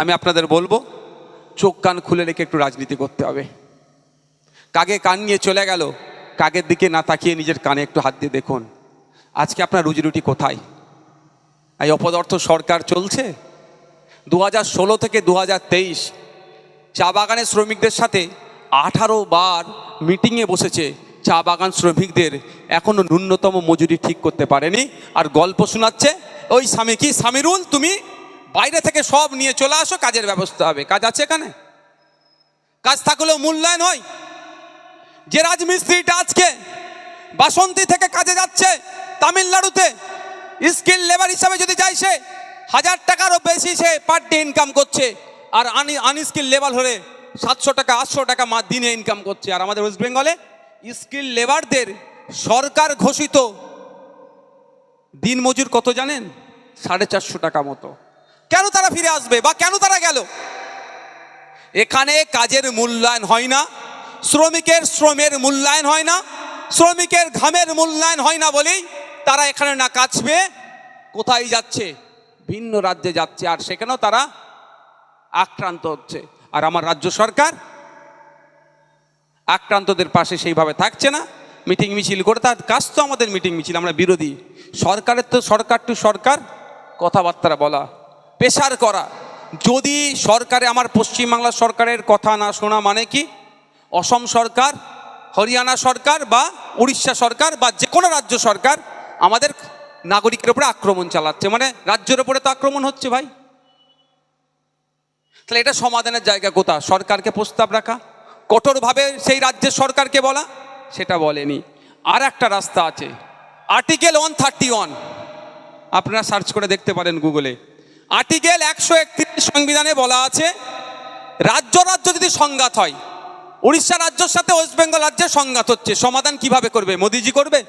আমি আপনাদের বলব, চোখ কান খুলে রেখে একটু রাজনীতি করতে হবে। কাকে কান নিয়ে চলে গেল, কাকের দিকে না তাকিয়ে নিজের কানে একটু হাত দিয়ে দেখুন। আজকে আপনার রুজি রুটি কোথায়? এই অপদার্থ সরকার চলছে? দু হাজার ষোলো থেকে দু হাজার তেইশ, চা বাগানের শ্রমিকদের সাথে আঠারো বার মিটিংয়ে বসেছে চা বাগান শ্রমিকদের। এখনও ন্যূনতম মজুরি ঠিক করতে পারেনি। আর গল্প শোনাচ্ছে, ওই স্বামী কি স্বামীরুল তুমি বাইরে থেকে সব নিয়ে চলে আসো, কাজের ব্যবস্থা হবে। কাজ আছে এখানে? কাজ থাকলেও মূল্যায়ন হয়। যে রাজমিস্ত্রিটা আজকে বাসন্তী থেকে কাজে যাচ্ছে তামিলনাড়ুতে, স্কিল লেবার হিসাবে যদি যায় সে, হাজার টাকারও বেশি সে পার ডে ইনকাম করছে। আর আনি আনস্কিল লেবার হলে সাতশো টাকা, আটশো টাকা মা দিনে ইনকাম করছে। আর আমাদের ওয়েস্ট বেঙ্গলে স্কিল লেবারদের সরকার ঘোষিত দিন মজুর কত জানেন? সাড়ে চারশো টাকা মতো। কেন তারা ফিরে আসবে বা কেন তারা গেল? এখানে কাজের মূল্যায়ন হয় না, শ্রমিকের শ্রমের মূল্যায়ন হয় না, শ্রমিকের ঘামের মূল্যায়ন হয় না বলেই তারা এখানে না পেয়ে কোথায় যাচ্ছে? ভিন্ন রাজ্যে যাচ্ছে আর সেখানেও তারা আক্রান্ত হচ্ছে। আর আমার রাজ্য সরকার আক্রান্তদের পাশে সেইভাবে থাকছে না, মিটিং মিছিল করে তার কাজ তো আমাদের মিটিং মিছিল, আমরা বিরোধী। সরকারের তো সরকার টু সরকার, কথাবার্তা বলা। পেশার করা। যদি সরকারে, আমার পশ্চিমবাংলা সরকারের কথা না শোনা মানে কি? অসম সরকার, হরিয়ানা সরকার বা উড়িষ্যা সরকার বা যে কোনো রাজ্য সরকার আমাদের নাগরিকের উপরে আক্রমণ চালাচ্ছে। মানে রাজ্যের উপরে তো আক্রমণ হচ্ছে ভাই। তাহলে এটা সমাধানের জায়গা কোথা সরকারকে প্রস্তাব রাখা। কঠোরভাবে সেই রাজ্যের সরকারকে বলা, সেটা বলেনি। আর একটা রাস্তা আছে। আর্টিকেল ওয়ান থার্টি ওয়ান আপনারা সার্চ করে দেখতে পারেন গুগলে আর্টিকেল একশো একত্রিশ সংবিধানে বলা আছে, রাজ্য রাজ্য যদি সংঘাত হয়, উড়িষ্যা রাজ্যের সাথে ওয়েস্ট বেঙ্গল রাজ্যের সংঘাত হচ্ছে, সমাধান কীভাবে করবে, মোদিজি করবে?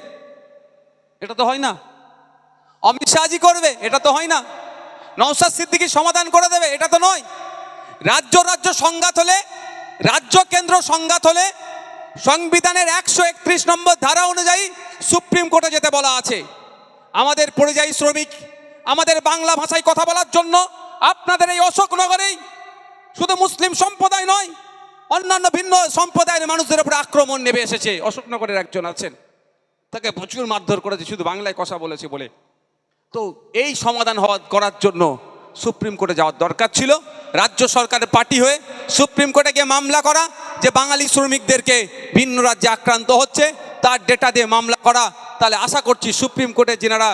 এটা তো হয় না। অমিত শাহজি করবে, এটা তো হয় না। নৌসাদ সিদ্দিকি সমাধান করে দেবে, এটা তো নয়। রাজ্য রাজ্য সংঘাত হলে, রাজ্য কেন্দ্র সংঘাত হলে, সংবিধানের একশো একত্রিশ নম্বর ধারা অনুযায়ী সুপ্রিম কোর্টে যেতে বলা আছে। আমাদের পরিযায়ী শ্রমিক আমাদের বাংলা ভাষায় কথা বলার জন্য আপনাদের এই অশোকনগরেই শুধু মুসলিম সম্প্রদায় নয়, অন্যান্য ভিন্ন সম্প্রদায়ের মানুষদের উপরে আক্রমণ নেমে এসেছে। অশোকনগরের একজন আছেন। তাকে প্রচুর মারধর করেছে, শুধু বাংলায় কথা বলেছে বলে। তো এই সমাধান হওয়া করার জন্য সুপ্রিম কোর্টে যাওয়ার দরকার ছিল। রাজ্য সরকারের পার্টি হয়ে সুপ্রিম কোর্টে গিয়ে মামলা করা, যে বাঙালি শ্রমিকদেরকে ভিন্ন রাজ্যে আক্রান্ত হচ্ছে, তার ডেটা দিয়ে মামলা করা। তাহলে আশা করছি সুপ্রিম কোর্টে যেনারা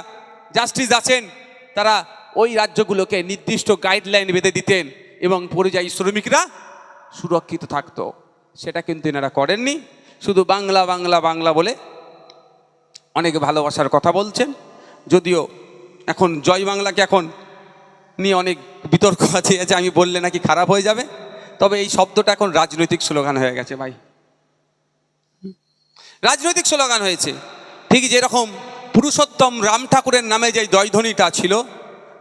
জাস্টিস আছেন তারা ওই রাজ্যগুলোকে নির্দিষ্ট গাইডলাইন বেঁধে দিতেন এবং পরিযায়ী শ্রমিকরা সুরক্ষিত থাকতো। সেটা কিন্তু এনারা করেননি। শুধু বাংলা বাংলা বাংলা বলে অনেক ভালোবাসার কথা বলছেন। যদিও এখন জয় বাংলাকে এখন নিয়ে অনেক বিতর্ক আছে, যে আমি বললে নাকি খারাপ হয়ে যাবে। তবে এই শব্দটা এখন রাজনৈতিক স্লোগান হয়ে গেছে ভাই। রাজনৈতিক স্লোগান হয়েছে। ঠিক যেরকম পুরুষোত্তম রাম ঠাকুরের নামে যে জয়ধ্বনিটা ছিল,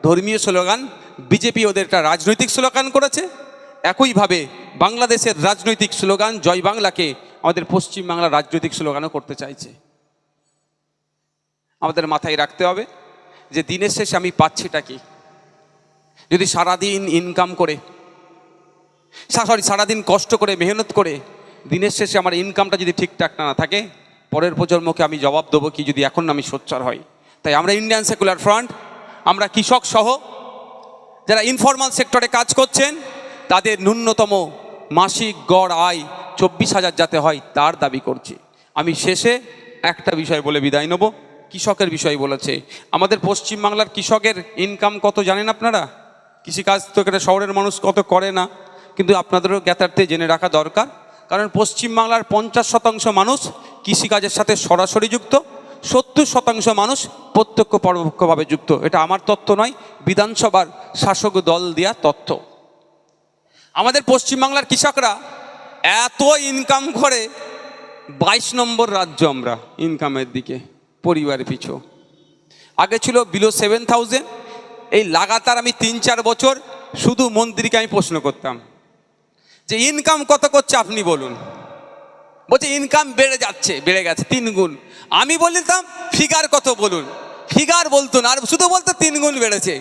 ধর্মীয় স্লোগান, বিজেপি ওদের একটা রাজনৈতিক স্লোগান করেছে। একইভাবে বাংলাদেশের রাজনৈতিক স্লোগান জয় বাংলাকে আমাদের পশ্চিমবাংলার রাজনৈতিক স্লোগানও করতে চাইছে। আমাদের মাথায় রাখতে হবে যে দিনের শেষে আমি পাচ্ছিটা কি? যদি সারাদিন ইনকাম করে সরি সারাদিন কষ্ট করে, মেহনত করে দিনের শেষে আমার ইনকামটা যদি ঠিকঠাক না থাকে পরের প্রজন্মকে আমি জবাব দেবো কি যদি এখন আমি সোচ্চার হই তাই আমরা ইন্ডিয়ান সেকুলার ফ্রন্ট আমরা কৃষক সহ যারা ইনফরমাল সেক্টরে কাজ করছেন, তাদের ন্যূনতম মাসিক গড় আয় চব্বিশ হাজার যাতে হয় তার দাবি করছি। আমি শেষে একটা বিষয় বলে বিদায় নেব। কৃষকের বিষয় বলেছে, আমাদের পশ্চিমবাংলার কৃষকের ইনকাম কত জানেন আপনারা? কৃষিকাজ তো এখানে শহরের মানুষ কত করে না, কিন্তু আপনাদেরও জ্ঞাতার্থে জেনে রাখা দরকার। কারণ পশ্চিমবাংলার পঞ্চাশ শতাংশ মানুষ কৃষিকাজের সাথে সরাসরি যুক্ত, সত্তর শতাংশ মানুষ প্রত্যক্ষ পরোক্ষভাবে যুক্ত। এটা আমার তথ্য নয়, বিধানসভার শাসক দল দেওয়া তথ্য আমাদের পশ্চিমবাংলার কৃষকরা এত ইনকাম করে, বাইশ নম্বর রাজ্য আমরা ইনকামের দিকে পরিবার পিছু। আগে ছিল বিলো সেভেন থাউজেন্ড এই লাগাতার আমি তিন চার বছর শুধু মন্ত্রীকে আমি প্রশ্ন করতাম, যে ইনকাম কত করছে আপনি বলুন। বলছে ইনকাম বেড়ে যাচ্ছে, বেড়ে গেছে তিন গুণ আমি বলতাম ফিগার কত বলুন? ফিগার বলতো না, আর শুধু বলতো তিন গুণ বেড়েছে।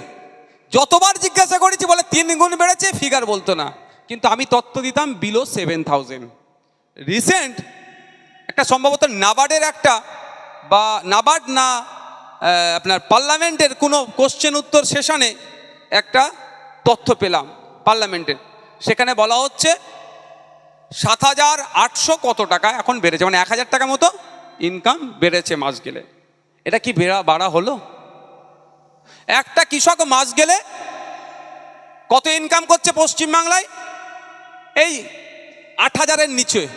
যতবার জিজ্ঞাসা করেছি, বলে তিন গুণ বেড়েছে ফিগার বলতো না। কিন্তু আমি তত্ত্ব দিতাম বিলো সেভেন থাউজেন্ড রিসেন্ট একটা সম্ভবত নাবার্ডের একটা, বা নাবার্ড না আপনার পার্লামেন্টের কোনো কোশ্চেন উত্তর সেশনে একটা তথ্য পেলাম, পার্লামেন্টের। সেখানে বলা হচ্ছে সাত হাজার আটশো কত টাকা এখন বেড়েছে? মানে এক হাজার টাকা মতো ইনকাম বেড়েছে মাস গেলে। এটা কি বেড়া বাড়া হলো? একটা কৃষক মাস গেলে কত ইনকাম করছে পশ্চিমবাংলায়? এই আট হাজারের নিচে।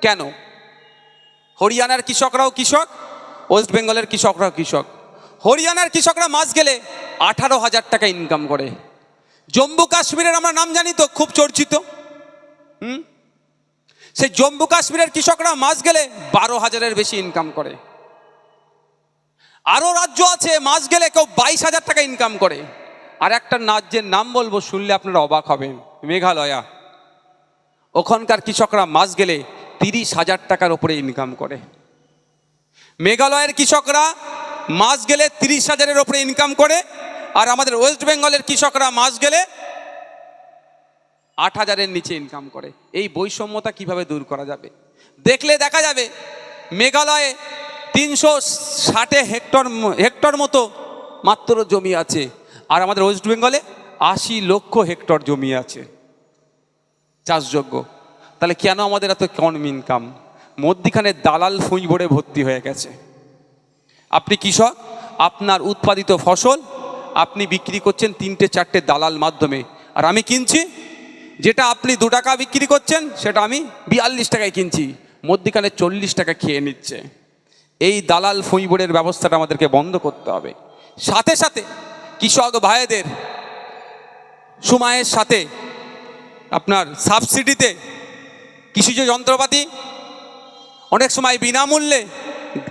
কেন? হরিয়ানার কৃষকরাও কৃষক, ওয়েস্ট বেঙ্গলের কৃষকরাও কৃষক। হরিয়ানার কৃষকরা মাস গেলে আঠারো হাজার টাকা ইনকাম করে। জম্মু কাশ্মীরের আমরা নাম জানি তো, খুব চর্চিত। হুম? সেই জম্মু কাশ্মীরের কৃষকরা মাস গেলে বারো হাজারের বেশি ইনকাম করে। আরও রাজ্য আছে, মাস গেলে কেউ বাইশ হাজার টাকা ইনকাম করে। আর একটা রাজ্যের নাম বলব, শুনলে আপনারা অবাক হবেন। মেঘালয়া। ওখানকার কৃষকরা মাস গেলে তিরিশ হাজার টাকার ওপরে ইনকাম করে। মেঘালয়ের কৃষকরা মাস গেলে তিরিশ হাজারের ওপরে ইনকাম করে। আর আমাদের ওয়েস্ট বেঙ্গলের কৃষকরা মাস গেলে আট হাজারের নিচে ইনকাম করে। এই বৈষম্যতা কীভাবে দূর করা যাবে? দেখলে দেখা যাবে, মেঘালয়ে তিনশো ষাটে হেক্টর হেক্টর মতো মাত্র জমি আছে। আর আমাদের ওয়েস্ট বেঙ্গলে আশি লক্ষ হেক্টর জমি আছে। চাষযোগ্য। তাহলে কেন আমাদের এত কম ইনকাম মধ্যিখানে দালাল ফুঁই ভরে ভর্তি হয়ে গেছে। আপনি কৃষক, আপনার উৎপাদিত ফসল আপনি বিক্রি করছেন তিনটে চারটে দালাল মাধ্যমে। আর আমি কিনছি যেটা আপনি দু টাকা বিক্রি করছেন, সেটা আমি বিয়াল্লিশ টাকায় কিনছি। মধ্যিখানে চল্লিশ টাকা খেয়ে নিচ্ছে। এই দালাল ফুঁইবোর্ডের ব্যবস্থাটা আমাদেরকে বন্ধ করতে হবে। সাথে সাথে কৃষক ভাইদের সময়ের সাথে আপনার সাবসিডিতে কৃষিজ যন্ত্রপাতি অনেক সময় বিনামূল্যে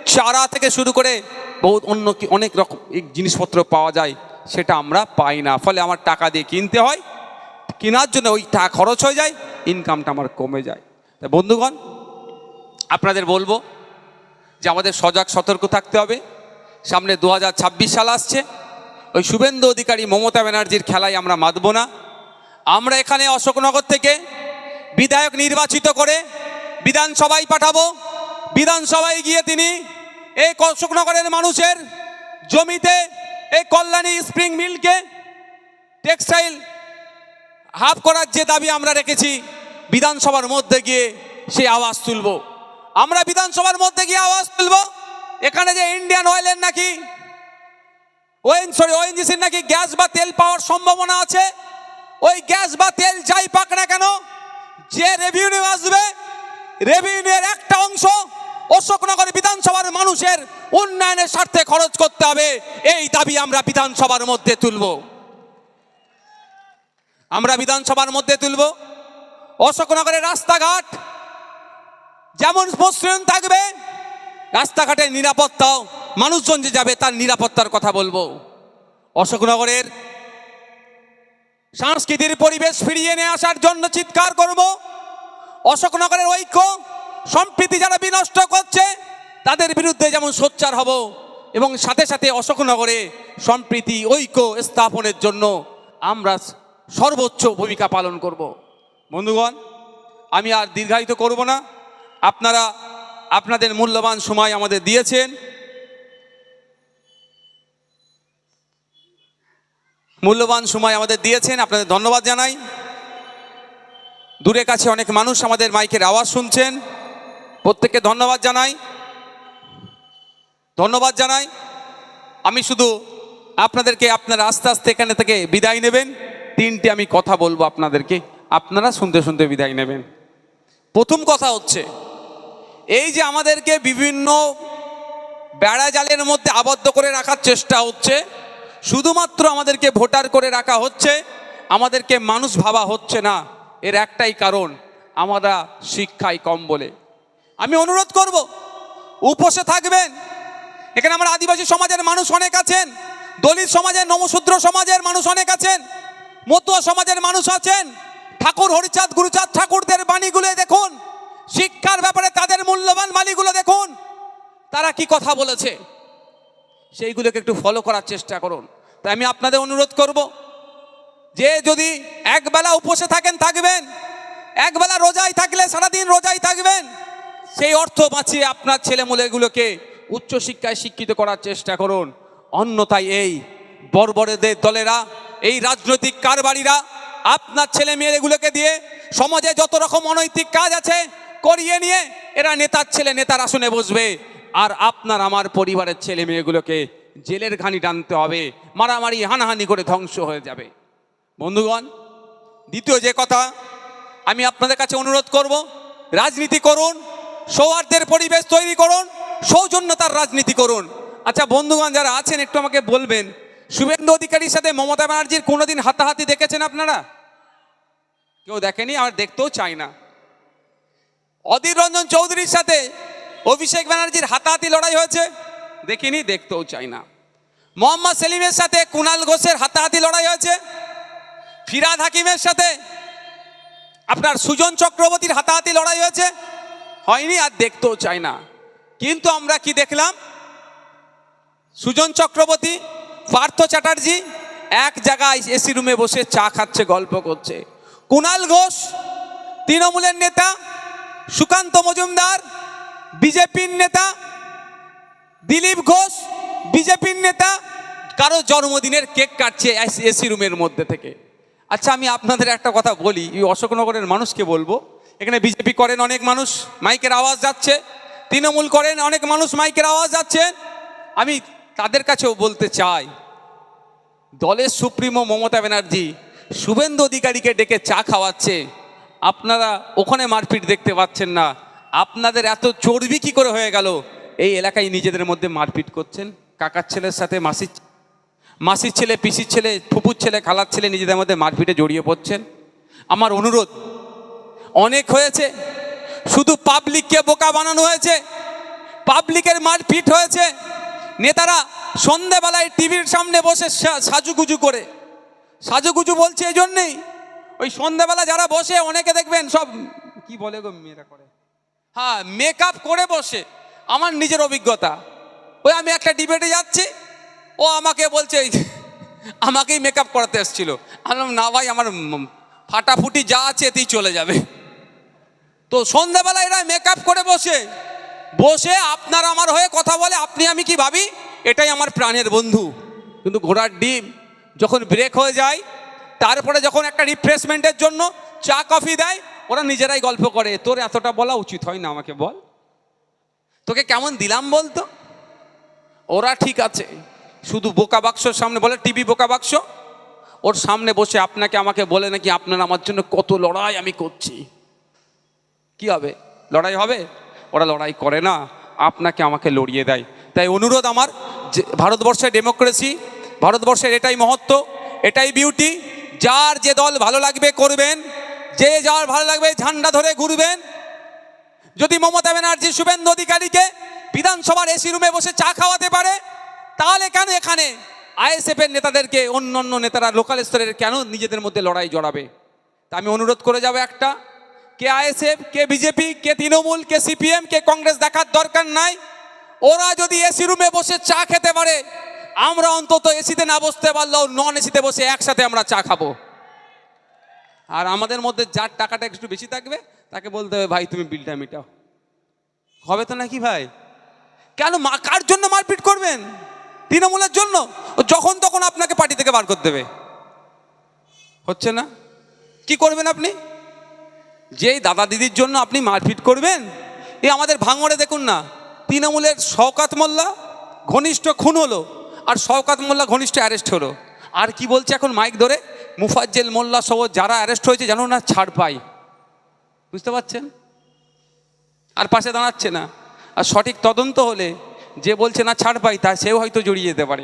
চারা থেকে শুরু করে বহুত অন্য অনেক রকম জিনিসপত্র পাওয়া যায়, সেটা আমরা পাই না। ফলে আমার টাকা দিয়ে কিনতে হয় কেনার জন্য ওই টাকা খরচ হয়ে যায় ইনকামটা আমার কমে যায়। তা বন্ধুগণ, আপনাদের বলব যে আমাদের সজাগ সতর্ক থাকতে হবে। সামনে দু হাজার ছাব্বিশ সাল আসছে। ওই শুভেন্দু অধিকারী মমতা ব্যানার্জির খেলায় আমরা মাতব না। আমরা এখানে অশোকনগর থেকে বিধায়ক নির্বাচিত করে বিধানসভায় পাঠাবো। বিধানসভায় গিয়ে তিনি এই অশোকনগরের মানুষের জমিতে এই কল্যাণী স্প্রিং মিলকে, টেক্সটাইল হাফ করার যে দাবি আমরা রেখেছি, বিধানসভার মধ্যে গিয়ে সেই আওয়াজ তুলব। আমরা বিধানসভার মধ্যে গিয়ে আওয়াজ তুলব? এখানে যে ইন্ডিয়ান অয়েলের নাকি ওয়েন সরি ওএনজিসির নাকি গ্যাস বা তেল পাওয়ার সম্ভাবনা আছে? ওই গ্যাস বা তেল যাই পাক না কেন, যে রেভিনিউ আসবে রেভিনিউয়ের একটা অংশ অশোকনগর বিধানসভার মানুষের উন্নয়নের স্বার্থে খরচ করতে হবে। এই দাবি আমরা বিধানসভার মধ্যে তুলব। আমরা বিধানসভার মধ্যে তুলব। অশোকনগরের রাস্তাঘাট যেমন মসৃণ থাকবে, রাস্তাঘাটের নিরাপত্তাও, মানুষজন যে যাবে তার নিরাপত্তার কথা বলব। অশোকনগরের সংস্কৃতির পরিবেশ ফিরিয়ে নিয়ে আসার জন্য চিৎকার করব। অশোকনগরের ঐক্য, সম্প্রীতি যারা বিনষ্ট করছে, তাদের বিরুদ্ধে যেমন সোচ্চার হব এবং সাথে সাথে অশোকনগরে সম্প্রীতি, ঐক্য স্থাপনের জন্য আমরা সর্বোচ্চ ভূমিকা পালন করব। বন্ধুগণ, আমি আর দীর্ঘায়িত করব না। আপনারা আপনাদের মূল্যবান সময় আমাদের দিয়েছেন। মূল্যবান সময় আমাদের দিয়েছেন, আপনাদের ধন্যবাদ জানাই। দূরে কাছে অনেক মানুষ আমাদের মাইকের আওয়াজ শুনছেন। প্রত্যেককে ধন্যবাদ জানাই। ধন্যবাদ জানাই। আমি শুধু আপনাদেরকে আপনারা আস্তে আস্তে এখানে থেকে বিদায় নেবেন। তিনটে আমি কথা বলব আপনাদেরকে। আপনারা শুনতে শুনতে বিদায় নেবেন। প্রথম কথা হচ্ছে, এই যে আমাদেরকে বিভিন্ন বেড়া জালের মধ্যে আবদ্ধ করে রাখার চেষ্টা হচ্ছে, শুধুমাত্র আমাদেরকে ভোটার করে রাখা হচ্ছে, আমাদেরকে মানুষ ভাবা হচ্ছে না। এর একটাই কারণ, আমরা শিক্ষায় কম বলে। আমি অনুরোধ করব, উপসে থাকবেন। এখানে আমার আদিবাসী সমাজের মানুষ অনেক আছেন, দলিত সমাজের, নমশূদ্র সমাজের মানুষ অনেক আছেন। মতুয়া সমাজের মানুষ আছেন। ঠাকুর, হরিচাঁদ, গুরুচাঁদ ঠাকুরদের বাণীগুলো দেখুন। শিক্ষার ব্যাপারে তাদের মূল্যবান বাণীগুলো দেখুন। তারা কি কথা বলেছে? সেইগুলোকে একটু ফলো করার চেষ্টা করুন। তাই আমি আপনাদের অনুরোধ করব, যে যদি একবেলা উপসে থাকেন, থাকবেন। একবেলা রোজাই থাকলে, সারাদিন রোজাই থাকবেন। সেই অর্থ বাঁচিয়ে আপনার ছেলেমূলেগুলোকে উচ্চশিক্ষায় শিক্ষিত করার চেষ্টা করুন। অন্যথায় এই বর্বরেদের দলেরা, এই রাজনৈতিক কারবারিরা, আপনার ছেলে মেয়েগুলোকে দিয়ে সমাজে যত রকম অনৈতিক কাজ আছে করিয়ে নিয়ে এরা নেতার ছেলে, নেতার আসনে বসবে। আর আপনার আমার পরিবারের ছেলে মেয়েগুলোকে জেলের ঘানি টানতে হবে, মারামারি, হানাহানি করে ধ্বংস হয়ে যাবে। বন্ধুগণ, দ্বিতীয় যে কথা, আমি আপনাদের কাছে অনুরোধ করব, রাজনীতি করুন, সৌহার্দ্যের পরিবেশ তৈরি করুন, সৌজন্যতার রাজনীতি করুন। আচ্ছা বন্ধুগণ, যারা আছেন, একটু আমাকে বলবেন শুভেন্দু অধিকারীর সাথে মমতা ব্যানার্জির কোনোদিন হাতাহাতি দেখেছেন আপনারা? কেউ দেখেনি আর দেখতেও চায় না। অধীর রঞ্জন চৌধুরীর সাথে অভিষেক ব্যানার্জির হাতাহাতি লড়াই হয়েছে? দেখিনি, দেখতেও চাই না। মোহাম্মদ সেলিমের সাথে কুনাল ঘোষের হাতাহাতি লড়াই হয়েছে? ফিরাদ হাকিমের সাথে আপনার সুজন চক্রবর্তীর হাতাহাতি লড়াই হয়েছে? হয়নি আর দেখতেও চাই না। কিন্তু আমরা কি দেখলাম? সুজন চক্রবর্তী পার্থ চ্যাটার্জি এক জায়গায় এসি রুমে বসে চা খাচ্ছে, গল্প করছে। কুনাল ঘোষ, তৃণমূলের নেতা, সুকান্ত মজুমদার, বিজেপির নেতা, দিলীপ ঘোষ, বিজেপির নেতা, কারও জন্মদিনের কেক কাটছে এসি রুমের মধ্যে থেকে। আচ্ছা আমি আপনাদের একটা কথা বলি, এই অশোকনগরের মানুষকে বলব। এখানে বিজেপি করেন অনেক মানুষ, মাইকের আওয়াজ যাচ্ছে। তৃণমূল করেন অনেক মানুষ, মাইকের আওয়াজ যাচ্ছে। আমি তাদের কাছেও বলতে চাই দলের সুপ্রিমো মমতা ব্যানার্জি শুভেন্দু অধিকারীকে ডেকে চা খাওয়াচ্ছে। আপনারা ওখানে মারপিট দেখতে পাচ্ছেন না। আপনাদের এত চর্বি কি করে হয়ে গেল? এই এলাকায় নিজেদের মধ্যে মারপিট করছেন। কাকার ছেলের সাথে মাসির মাসির ছেলে, পিসির ছেলে, ফুপুর ছেলে, খালার ছেলে নিজেদের মধ্যে মারপিটে জড়িয়ে পড়ছেন। আমার অনুরোধ, অনেক হয়েছে। শুধু পাবলিককে বোকা বানানো হয়েছে। পাবলিকের মারপিট হয়েছে। নেতারা সন্ধেবেলায় টিভির সামনে বসে সাজুগুজু করে। সাজুগুজু বলছে এই জন্যেই। ওই সন্ধেবেলা যারা বসে, অনেকে দেখবেন সব কি বলে গো মেয়েরা করে? হ্যাঁ মেকআপ করে বসে। আমার নিজের অভিজ্ঞতা। ওই আমি একটা ডিবেটে যাচ্ছি, ও আমাকে বলছে আমাকেই মেকআপ করাতে এসেছিল। আমি না ভাই, আমার ফাটাফুটি যা আছে এতেই চলে যাবে। তো সন্ধ্যাবেলা এরা মেকআপ করে বসে। বসে আপনার আমার হয়ে কথা বলে, আপনি আমি কি ভাবি? এটাই আমার প্রাণের বন্ধু। কিন্তু ঘোড়ার ডিম যখন ব্রেক হয়ে যায়, তারপরে যখন একটা রিফ্রেশমেন্টের জন্য চা কফি দেয়, ওরা নিজেরাই গল্প করে, তোর এতটা বলা উচিত হয় না আমাকে বল। তোকে কেমন দিলাম বলতো? ওরা ঠিক আছে, শুধু বোকা বাক্সর সামনে বলে, টিভি বোকা বাক্স। ওর সামনে বসে আপনাকে আমাকে বলে নাকি, আপনার আমার জন্য কত লড়াই আমি করছি। কি হবে? লড়াই হবে? ওরা লড়াই করে না, আপনাকে আমাকে লড়িয়ে দেয়। তাই অনুরোধ আমার যে ভারতবর্ষের ডেমোক্রেসি, ভারতবর্ষের এটাই মহত্ব, এটাই বিউটি যার যে দল ভালো লাগবে করবেন, যে যার ভালো লাগবে ঝান্ডা ধরে ঘুরবেন। যদি মমতা ব্যানার্জি শুভেন্দু অধিকারীকে বিধানসভার এসি রুমে বসে চা খাওয়াতে পারে, তাহলে কেন এখানে আইএসএফের নেতাদেরকে অন্য অন্য নেতারা লোকাল স্তরের কেন নিজেদের মধ্যে লড়াই জড়াবে? তা আমি অনুরোধ করে যাব একটা। কে আইএসএফ, কে বিজেপি, কে তৃণমূল, কে সিপিএম, কে কংগ্রেস দেখার দরকার নাই। ওরা যদি এসি রুমে বসে চা খেতে পারে, আমরা অন্তত এসিতে না বসতে পারলেও নন এসিতে বসে একসাথে আমরা চা খাব। আর আমাদের মধ্যে যার টাকাটা একটু বেশি থাকবে, তাকে বলতে হবে, ভাই, তুমি বিলটা মিটাও। হবে তো নাকি ভাই? কেন মা, কার জন্য মারপিট করবেন? তৃণমূলের জন্য? যখন তখন আপনাকে পার্টি থেকে বার করে দেবে। হচ্ছে না? কি করবেন আপনি? যেই দাদা দিদির জন্য আপনি মারপিট করবেন, এই আমাদের ভাঙড়ে দেখুন না। তৃণমূলের শওকাত মোল্লা, ঘনিষ্ঠ খুন হলো, আর শওকাত মোল্লা ঘনিষ্ঠ অ্যারেস্ট হলো। আর কি বলছে এখন মাইক ধরে? মুফাজ্জেল মোল্লা সহ যারা অ্যারেস্ট হয়েছে, জানো না, ছাড় পাই। বুঝতে পারছেন? আর পাশে দাঁড়াচ্ছে না। আর সঠিক তদন্ত হলে যে বলছে না, ছাড় পাই, তা সেও হয়তো জড়িয়ে যেতে পারে।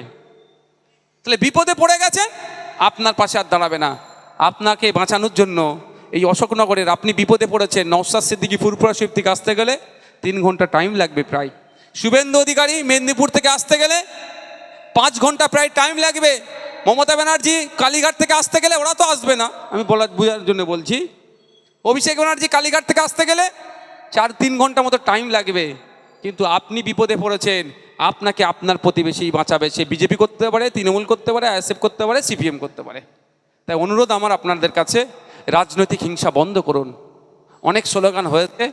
তাহলে বিপদে পড়ে গেছে, আপনার পাশে আর দাঁড়াবে না। আপনাকে বাঁচানোর জন্য এই অশোকনগরের, আপনি বিপদে পড়েছেন নওসাদ সিদ্দিকি ফুরপুরা শিব আসতে গেলে তিন ঘণ্টা টাইম লাগবে প্রায়। শুভেন্দু অধিকারী মেদিনীপুর থেকে আসতে গেলে পাঁচ ঘণ্টা প্রায় টাইম লাগবে। মমতা ব্যানার্জি কালীঘাট থেকে আসতে গেলে ওরা তো আসবে না। আমি বলার, বোঝার জন্য বলছি, অভিষেক ব্যানার্জি কালীঘাট থেকে আসতে গেলে চার তিন ঘণ্টা মতো টাইম লাগবে। কিন্তু আপনি বিপদে পড়েছেন। আপনাকে আপনার প্রতিবেশী বাঁচাবে। সে বিজেপি করতে পারে, তৃণমূল করতে পারে, আইএসএফ করতে পারে, সিপিএম করতে পারে। তাই অনুরোধ আমার আপনাদের কাছে, রাজনৈতিক হিংসা বন্ধ করুন। অনেক স্লোগান হয়েছে।